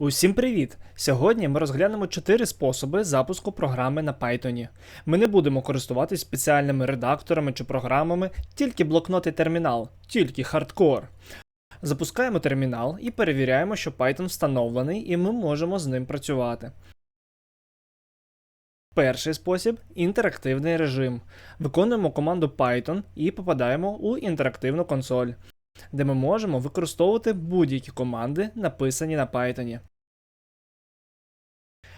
Усім привіт! Сьогодні ми розглянемо 4 способи запуску програми на Python. Ми не будемо користуватись спеціальними редакторами чи програмами, тільки блокнот і термінал, тільки хардкор. Запускаємо термінал і перевіряємо, що Python встановлений і ми можемо з ним працювати. Перший спосіб інтерактивний режим. Виконуємо команду Python і попадаємо у інтерактивну консоль де ми можемо використовувати будь-які команди, написані на Python.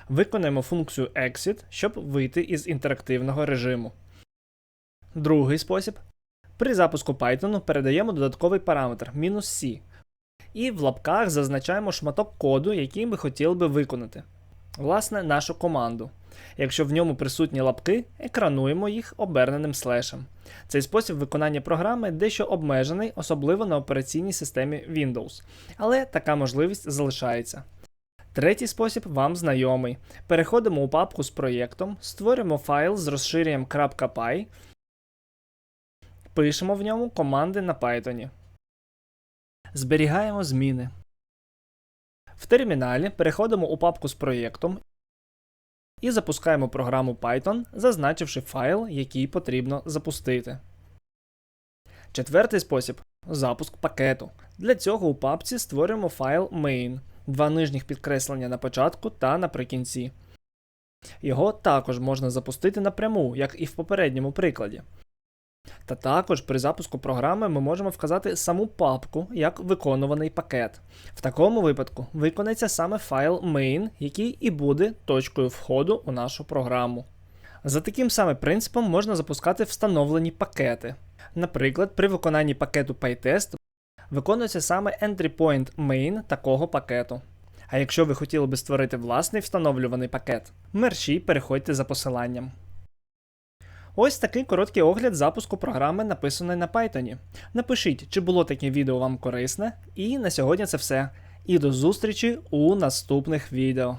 Виконаємо функцію exit, щоб вийти із інтерактивного режиму. Другий спосіб. При запуску Python передаємо додатковий параметр "-c і в лапках зазначаємо шматок коду, який ми хотіли би виконати. Власне, нашу команду. Якщо в ньому присутні лапки, екрануємо їх оберненим слешем. Цей спосіб виконання програми дещо обмежений, особливо на операційній системі Windows, але така можливість залишається. Третій спосіб вам знайомий. Переходимо у папку з проєктом, створюємо файл з розширенням .py, пишемо в ньому команди на Python. Зберігаємо зміни. В терміналі переходимо у папку з проєктом і запускаємо програму Python, зазначивши файл, який потрібно запустити. Четвертий спосіб запуск пакету. Для цього у папці створюємо файл main, два нижніх підкреслення на початку та наприкінці. Його також можна запустити напряму, як і в попередньому прикладі. Та також при запуску програми ми можемо вказати саму папку як виконуваний пакет. В такому випадку виконається саме файл main, який і буде точкою входу у нашу програму. За таким самим принципом можна запускати встановлені пакети. Наприклад, при виконанні пакету PyTest виконується саме entry point main такого пакету. А якщо ви хотіли би створити власний встановлюваний пакет, мерші переходьте за посиланням. Ось такий короткий огляд запуску програми, написаної на Python. Напишіть, чи було таке відео вам корисне, і на сьогодні це все. І до зустрічі у наступних відео.